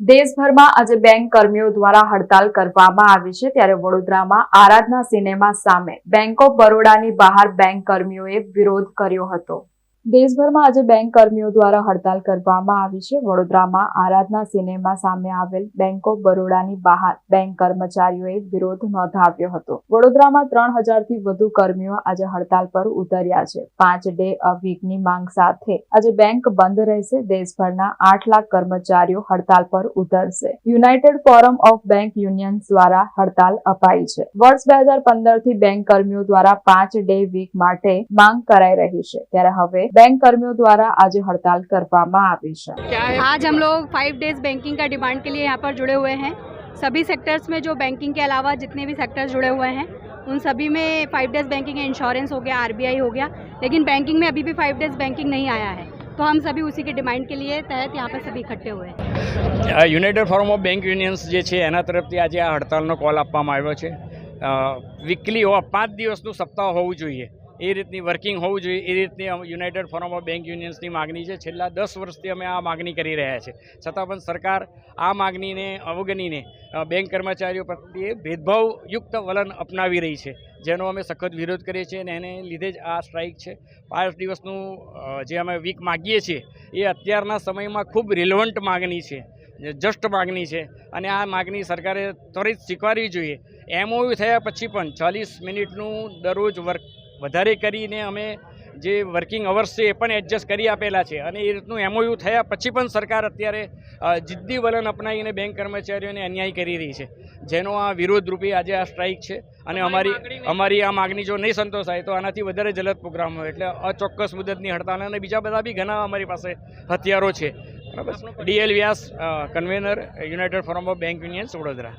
દેશભરમાં આજે બેંક કર્મીઓ દ્વારા હડતાલ કરવામાં આવી છે ત્યારે વડોદરામાં આરાધના સિનેમા સામે બેંક ઓફ બરોડાની બહાર બેંક કર્મીઓએ વિરોધ કર્યો હતો. દેશભરમાં આજે બેંક કર્મીઓ દ્વારા હડતાલ કરવામાં આવી છે. વડોદરામાં આરાધના સિનેમા સામે આવેલ બેંક ઓફ બરોડાની બહાર બેંક કર્મચારીઓએ વિરોધ નોંધાવ્યો હતો. વડોદરામાં ત્રણ હજારથી વધુ કર્મીઓ આજે હડતાલ પર ઉતર્યા છે. પાંચ ડે અ વીકની માંગ સાથે આજે બેંક બંધ રહેશે. દેશભરના આઠ લાખ કર્મચારીઓ હડતાલ પર ઉતરશે. United Forum of Bank Unions દ્વારા હડતાલ અપાઈ છે. વર્ષ બે હજાર પંદરથી બેંક કર્મીઓ દ્વારા પાંચ ડે વીક માટે માંગ કરાઈ રહી છે. ત્યારે હવે બેંક કર્મીઓ દ્વારા આજે હડતાલ કરવામાં આવી છે आज हम लोग फाइव डेज बैंकिंग का डिमांड के लिए यहाँ पर जुड़े हुए हैं सभी सेक्टर्स में जो बैंकिंग के अलावा जितने भी सेक्टर्स जुड़े हुए हैं उन सभी में फाइव डेज बैंकिंग इंश्योरेंस हो गया आरबीआई हो गया लेकिन बैंकिंग में अभी भी फाइव डेज बैंकिंग नहीं आया है तो हम सभी उसी के डिमांड के लिए तहत यहाँ पर सभी इकट्ठे हुए हैं આ United Forum of Bank Unions જે છે એના તરફથી આજે આ હડતાલનો કોલ આપવામાં આવ્યો છે વીકલી પાંચ દિવસનું સપ્તાહ હોવું જોઈએ એ રીતની વર્કિંગ હોવું જોઈએ. એ રીતની યુનાઇટેડ ફોરમ ઓફ બેંક યુનિયન્સની માગણી છે. છેલ્લા દસ વર્ષથી અમે આ માગણી કરી રહ્યા છે. છતાં પણ સરકાર આ માગણીને અવગણીને બેંક કર્મચારીઓ પ્રત્યે ભેદભાવયુક્ત વલણ અપનાવી રહી છે. જેનો અમે સખત વિરોધ કરીએ છીએ અને એને લીધે જ આ સ્ટ્રાઇક છે. પાંચ દિવસનું જે અમે વીક માગીએ છીએ, એ અત્યારના સમયમાં ખૂબ રિલેવન્ટ માગણી છે. જસ્ટ માગણી છે. અને આ માગણી સરકારે ત્વરિત સ્વીકારવી જોઈએ. એમઓયુ થયા પછી પણ ચાલીસ મિનિટનું દરરોજ વર્ક વધારે કરીને અમે જે વર્કિંગ અવર્સ છે એ પણ એડજસ્ટ કરી આપેલા છે. અને એ રીતનું એમઓયુ થયા પછી પણ સરકાર અત્યારે જિદ્દી વલણ અપનાવીને બેંક કર્મચારીઓને અન્યાય કરી રહી છે. જેનો આ વિરોધ રૂપી આજે આ સ્ટ્રાઇક છે. અને અમારી અમારી આ માગણી જો નહીં સંતોષાય તો આનાથી વધારે જલદ પ્રોગ્રામ હોય. એટલે અચોક્કસ મુદતની હડતાલ અને બીજા બધા બી ઘણા અમારી પાસે હથિયારો છે. બરાબર D L Vyas convener United Forum of Bank Unions Vadodara.